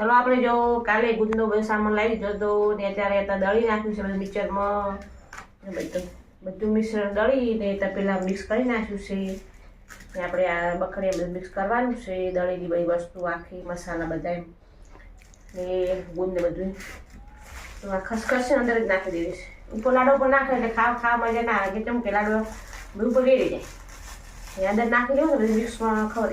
ચલો આપણે જો કાલે ગુંદનો બધો સામાન લાવી હતો ને અત્યારે અત્યારે દળી નાખ્યું છે બધું મિક્સરમાં બધું બધું મિશ્રણ દળીને ત્યાં પહેલાં મિક્સ કરી નાખ્યું છે. ને આપણે આ બખડીએ બધું મિક્સ કરવાનું છે દળેલી બધી વસ્તુ આખી, મસાલા બધા એમ. ને ગુંદ ને બધું તો આ ખસખસ અંદર જ નાખી દેવી છે. ઉપર લાડો ઉપર નાખે એટલે ખાવા ખાવા મજા ના આવે. કેમ કે લાડો ઉપર રેડી જાય. એ અંદર નાખી દેવું ને બધું મિક્સમાં ખબર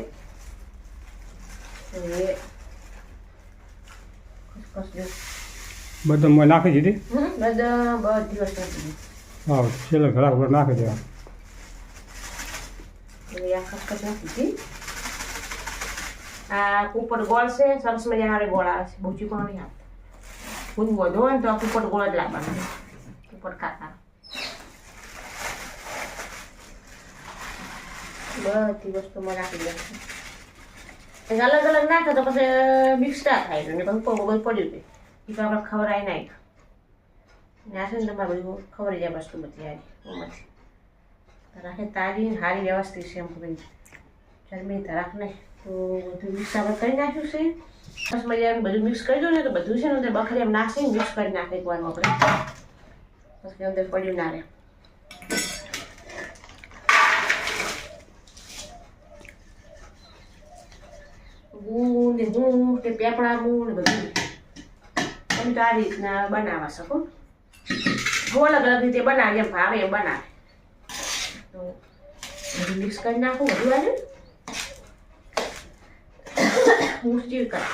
બધું મેં નાખી દીધી હમ બધા બધી વસ્તુ નાખી દીધી. હા છેલ્લે ઘરા ઉપર નાખી દેવા એટલે આ ખસખસ નાખી દીધી આ ઉપર ગોળ છે સરસ મજાના વાળી ગોળ આવે છે બહુ ચીકણો નહીં આવતો ગુંદ વધુ હોય ને તો આ ઉપર ગોળ જ લાવવાનો ઉપર કાકા બધી વસ્તુમાં નાખી દે અલગ અલગ નાખે તો પછી મિક્સ થાય ને પછી બધું પડ્યું છે એ તો આપણે ખવડાવી નાખ ને આ છે ને તમારે બધું ખવડાવી જાય વસ્તુ બધી આવી ઓમાંથી રાખે તારી હારી વ્યવસ્થિત છે એમ કરી ચરમી રાખ ને તો બધું મિક્સ આપણે કરી નાખ્યું છે બસ મજાનું બધું મિક્સ કરી દો ને તો બધું છે ને તે બખરી એમ નાખીને મિક્સ કરી નાખે એકવારનું આપણે. પછી અંદર પડ્યું ના રહે. ગુણ ને હું કે પેપડા ને બધું. એમ તો આ રીતના બનાવવા શકો. હું અલગ અલગ રીતે બનાવી એમ ભાવે એમ બનાવે. તો બધું મિક્સ કરી નાખું બધું આજે મુસ્તી કર.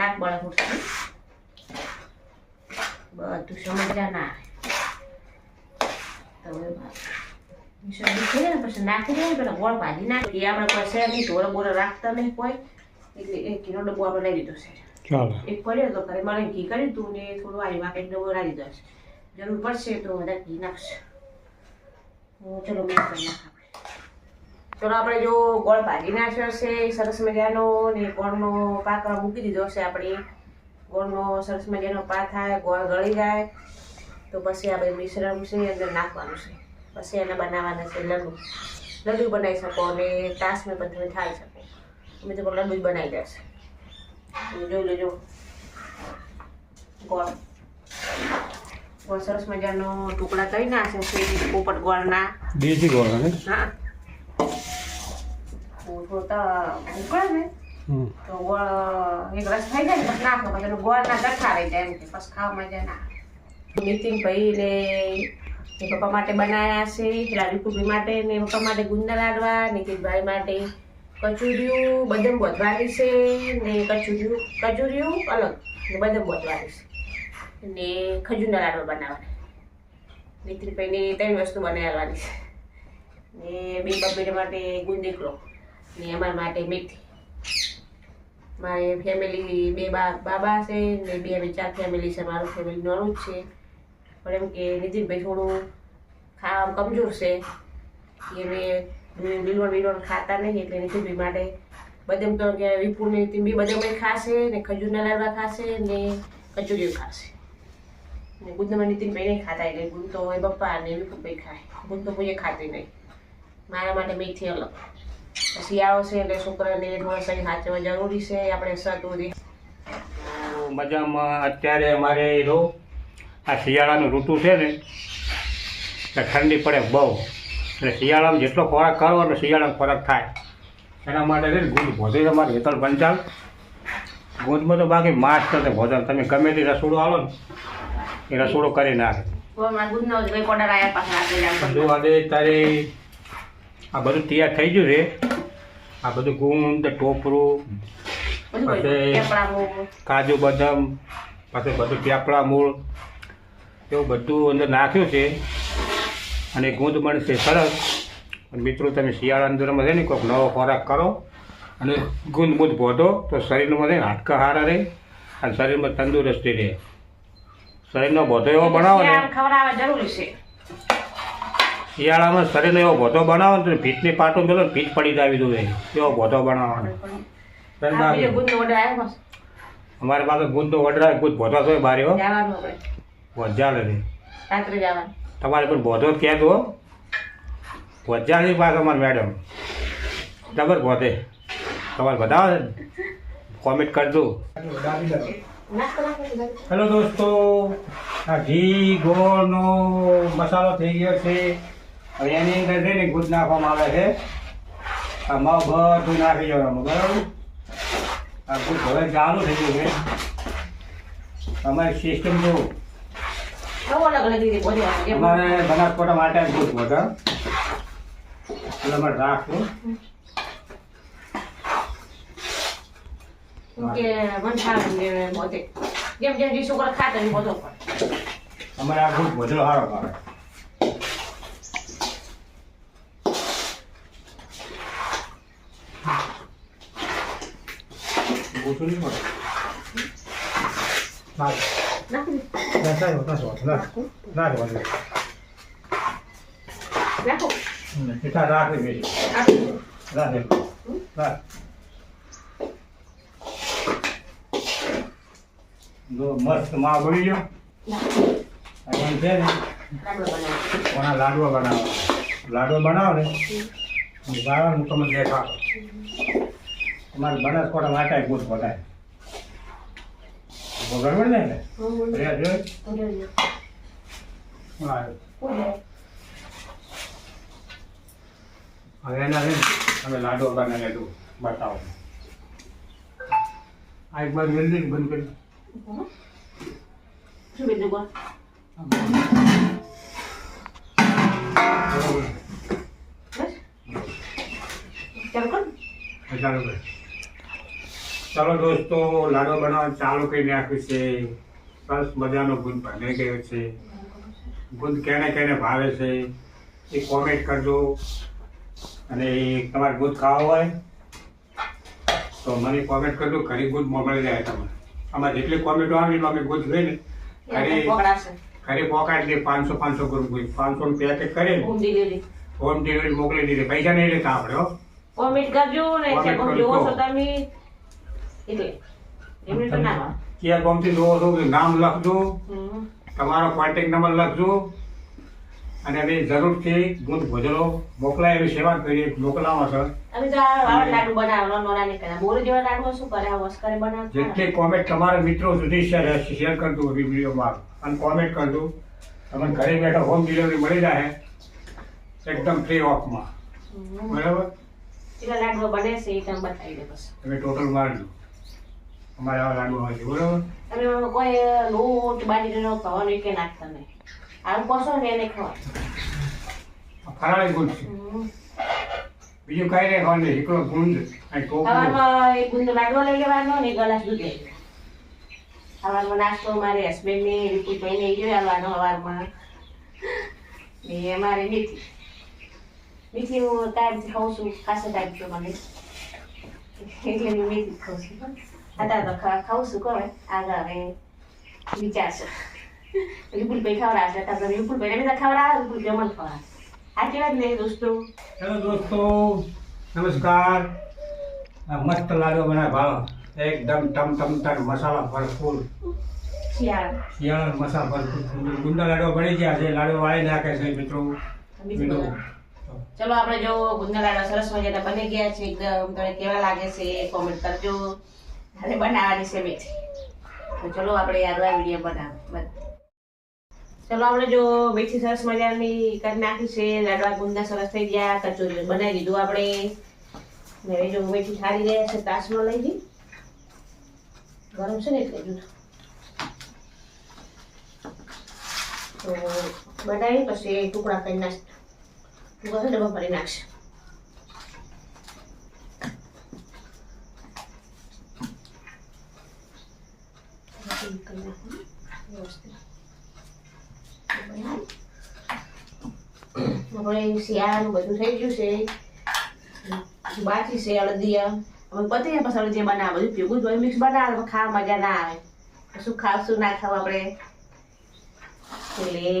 નાક બળે મુસ્તી બધું સમજ્યા ના આવે. તો હવે મિશ્રણ થઈ જાય ને પછી નાખી દઈએ પેલા ગોળ ભાજી નાખી એ આપણે કોઈ નહીં ઢોર બોર રાખતા નહીં કોઈ. એટલે એક કિલો ડબ્બો આપણે લઈ લીધો છે. એક પડ્યો તો ઘરે મારે ઘી કરી તું ને થોડું આવી વાંક ડબ્બો દઈશ જરૂર પડશે તો બધા ઘી નાખશે. ચલો મિક્સ કરી નાખ ચલો આપણે જો ગોળ ભાજી નાખ્યો છે સરસ મજાનો ને ગોળનો પાક મૂકી દીધો છે આપણે. ગોળનો સરસ મજાનો પાક થાય ગોળ ગળી જાય. તો પછી આપણે મિશ્રણ છે અંદર નાખવાનું છે. પછી એને બનાવવાના છે લડુ. લડ્ડુ બનાવી શકો અને તાસ મેં બધું ખાઈ શકો. અમે તો જ બનાવી દેશે જોઈ લેજો. ગોળ. ગોળ સરસ મજાનો ટુકડા કરી નાખે છે. પોપટ ગોળના. દેશી ગોળ હા. થોડા ઉકળે ને તો ગોળ એક રસ થઈ જાય ને પછી નાખો. પછી ગોળના ગઠ્ઠા રહી જાય એમ કે પછી ખાવા મજા ના નીતિન ભાઈ ને એ પપ્પા માટે બનાવ્યા છે લાડુ કુબી માટે ને પપ્પા માટે ગુંદા લાડવા નીતિનભાઈ માટે કચુરિયું, બદામ બોધવાળી છે ને કચુરિયું કચુરિયું અલગ ને બદામ બોધવાળી છે. ને ખજૂરના લાડવા બનાવવાના નીતિનભાઈને ત્રણ વસ્તુ બનાવવાની છે. ને બે પપ્પી માટે ગુંદીકલો ને અમારા માટે મીઠી મારી ફેમિલી બે બાબા છે ને બે ચાર ફેમિલી છે, મારું ફેમિલી નાનું જ છે. પણ એમ કે નીતિનભાઈ થોડું ખાવામાં કમજોર છે. એને લીલવણ લીલોણ ખાતા નહીં એટલે નીતિનભાઈ માટે બદામ તો કે વિપુલ ને નીતિન ભાઈ ખાશે ને ખજૂરના લાડવા ખાશે ને કચોરીઓ ખાશે. ને ગુંદમાં નીતિનભાઈ નહીં ખાતા એટલે ગુંદ તો હોય પપ્પા ને વિપુલભાઈ ખાય. ગુંદ તો કોઈ ખાતી નહીં. મારા માટે મેથી અલગ. શિયાળો છે એટલે છોકરાને થોડા શરીર સાચવવા જરૂરી છે. આપણે સતુરી મજામાં. અત્યારે અમારે જો આ શિયાળાનું ઋતુ છે ને એટલે ઠંડી પડે બહુ. એટલે શિયાળામાં જેટલો ખોરાક કરો એટલે શિયાળામાં ખોરાક થાય. એના માટે છે ને ગુંદ ભોજન તમારે હેતળ પંચાલ. ગુંદમાં તો બાકી માસ છે ભોજન. તમે ગમે તે રસોડું આવો ને એ રસોડું કરી નાખે. જ હવે તારે આ બધું તૈયાર થઈ ગયું છે. આ બધું ગુંદ ટોપરું પછી- કાજુ બદામ પછી બધું પેપળા મૂળ. એવું બધું અંદર નાખ્યું છે. અને ગુંદ બનશે સરસ. મિત્રો તમે શિયાળા અંદરમાં છે ને કોઈક નવો ખોરાક કરો. અને ગુંદ બુંદ ભોધો તો શરીરમાં છે ને હાડકા સારા રહે. અને શરીરમાં તંદુરસ્તી રહે. શરીરનો ભોધો એવો બનાવો ને. શિયાળામાં શરીરનો એવો ભોધો બનાવો ને તો ભીતની પાટું મેળો ને ભીત પડી જાવી દઉં એવો ભોધો બનાવવાનો. અમારે ગુંદનો ઓર્ડર પાસે ગુંદનો વડરા ગુંદ ભોધો તો બારે વજાલે રાત્રે જવાનું. તમારે પણ બોધો જ કહેતો વજાલી પાસે અમારે મેડમ ડબર ભોધે તમારે બધા છે કોમેન્ટ કરજો. હેલો દોસ્તો. આ ઘી ગોળનો મસાલો થઈ ગયો છે. હવે એની અંદર છે ને ગુજ નાખવામાં આવે છે. આ મગ બધું નાખી જવાનું બરાબર? આ ગુજ હવે ચાલુ થઈ ગયું છે. તમારી સિસ્ટમ જો આવો અલગ અલગ રીતે બધું આવે. એમ. અમારે બનાસકોટા માટે ગુદ વધે એટલે અમારે રાખવું. બધો અમારે આ ગુદ વધુ સારો ઓછું નહીં પડે નાખી દે. ના સાહેબ ના સાહેબ ના ના રહેવા દે નાખો મીઠા રાખે બેસી નાખી. રાખે રાખ જો મસ્તમાં બળી ગયો નાખો. અને છે ને. કોના લાડવા બનાવો લાડવા બનાવો ને ગાળા હું તમને દેખાડો તમારે બનાસકાંઠા માટે ગુડ બધાય બરાબર ને હમ. અરે જોઈ ઉડે ઉડે. હા ઉડે. હવે એના છે ને તમે લાડુ બનાવીને દો બતાવો આ એક બાર જલ્દી બંધ કરી હમ. શું બીજું બોલ? બરાબર. બસ? ચાલુ કર. ચાલો ભાઈ ચાલો દોસ્તો લાડો બનાવવાનું ચાલુ કરી નાખ્યું છે. સરસ મજાનો ગુંદ ભરાઈ ગયો છે. ગુંદ કેને કેને ભાવે છે એ કોમેન્ટ કરજો. અને તમારે ગુંદ ખાવો હોય તો મને કોમેન્ટ કરજો ઘણી ગુંદ મોકલી જાય તમને. આમાં જેટલી કોમેન્ટો આવે એટલું અમે ગુંદ લઈને એટલે ઘરે. ઘરે પોકાડી દે પાંચસો પાંચસો ગુંદ પાંચસો નું પેકેટ કરે હોમ ડિલિવરી. મોકલી દીધી. પૈસા નહીં લેતા આપણે હો. કોમેન્ટ કરજો ને કરજો. તમે. એટલે એમને તો ના આવે. ક્યાં જોવો છો નામ લખજો તમારો કોન્ટેક્ટ નંબર લખજો અને જરૂરથી ગુંદ ભોજનો મોકલાય એવી સેવા કરી. મોકલાવા જેટલી કોમેન્ટ તમારા મિત્રો સુધી શેર કરજો વિડીયોમાં. અને કોમેન્ટ કરજો. તમને ઘરે બેઠા હોમ ડિલિવરી મળી જાય એકદમ ફ્રી ઓફમાં માં. બરાબર? બને છે તમે ટોટલ મારજો. અમારે લાડુ આવે છે બરાબર તમે કોઈ લોટ બાજરીનો ખાવાનો કે નાખતા નહીં આવું પસો ને એને ખવાય. ફરાળી ગુંદ છે. બીજું કઈ નહીં ખાવાનું એકલો ગુંદ સવારમાં એક ગુંદો. લાડવો લઈ લેવાનો ને એક ગ્લાસ દૂધ લઈ સવારમાં નાસ્તો મારે હસબન્ડ ને રીપુભાઈ ને ગયો આવવાનો સવારમાં ને મારે મીઠી. મીઠી હું ટાઈમથી ખાઉં છું ખાસો ટાઈમ છું મને એટલે મીઠી ખાઉં છું. અત્યારે તો ખા- ખાઉં છું આગળ હવે વિચારશે વિપુલભાઈ ખવડાવશે અત્યારે તો વિપુલભાઈ બધા ખવડાવે વિપુલભાઈ મને ખવડાવે સાચી વાત ને દોસ્તો હેલો દોસ્તો નમસ્કાર મસ્ત લાડુ બનાવે ભાવ એકદમ ટમ ટમ ટમ મસાલા ભરપૂર શિયાળા શિયાળા મસાલા ભરપૂર ગુંડા લાડુ બની ગયા છે લાડુ વાળી નાખે છે મિત્રો મિત્રો ચલો આપણે જો ગુંદા લાડવા સરસ મજાના બની ગયા છે એકદમ તમને કેવા લાગે છે કોમેન્ટ કરજો અને બનાવવાની છે મેથી તો ચલો આપણે આગલા વીડિયો બનાવ. બન- ચલો આપણે જો મેથી સરસ મજાની કરી નાખી છે. લાડવા ગુંદા સરસ થઈ ગયા. કચોરી બનાવી દીધું આપણે. હવે જો મેથી સારી રહ્યા છે તાસમાં લઈ જઈ ગરમ છે ને એટલે જુદું તો બનાવી પછી ટુકડા કરી નાખ ટુકડા ડબ્બા ભરી નાખશે. આપણે શિયાળાનું બધું થઈ ગયું છે. બાકી છે અડદિયા. હવે પતી પછી અડદિયા બનાવે. બધું ભેગું જ મિક્સ બનાવે. ખાવા મજા ના આવે. શું ખાવશું ના ખાવ આપણે? એટલે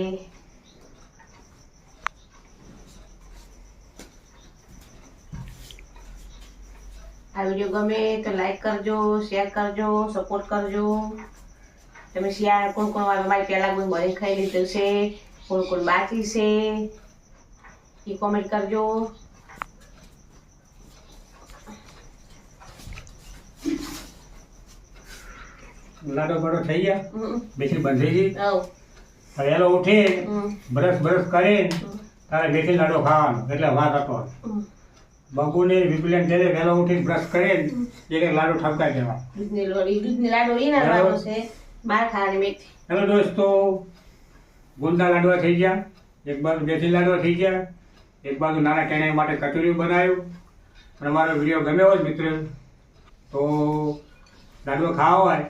આ વીડિયો ગમે તો લાઈક કરજો શેર કરજો સપોર્ટ કરજો. તમે શિયાળ કોણ કોણ વાર મારી પહેલા કોઈ ભરી ખાઈ લીધું છે? કોણ કોણ બાકી છે? એ કોમેન્ટ કરજો. લાડો બડો થઈ ગયા. બેસી બંધ થઈ ગઈ હવ. વહેલો ઉઠે. બ્રશ બ્રશ કરે. તારે બેસી લાડો ખાવાનો. એટલે વાત હતો. બગુને બબુને જ્યારે વહેલો ઉઠી બ્રશ કરે એક લાડો ઠપકાઈ દેવા દૂધની લાડુ બરાબર. છે. હેલો દોસ્તો, ગુંદા લાડવા થઈ ગયા, એક બાજુ મેથી લાડવા થઈ ગયા, એક બાજુ નાના ટેણા માટે કચોરી બનાવ્યું. અને અમારો વીડિયો ગમ્યો હોય મિત્રો, તો લાડવા ખાવા હોય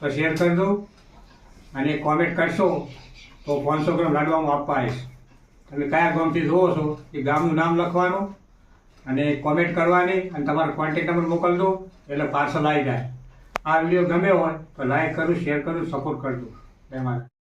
તો શેર કરજો અને કોમેન્ટ કરશો તો પાંચસો ગ્રામ લાડવા હું આપવા આવીશ. તમે કયા ગામથી જુઓ છો એ ગામનું નામ લખવાનું અને કોમેન્ટ કરવાની અને તમારો કોન્ટેક નંબર મોકલજો, એટલે પાર્સલ આવી જાય. આ વીડિયો ગમ્યો હોય તો લાઈક કરું શેર કરું સપોર્ટ કરજો. જય માતા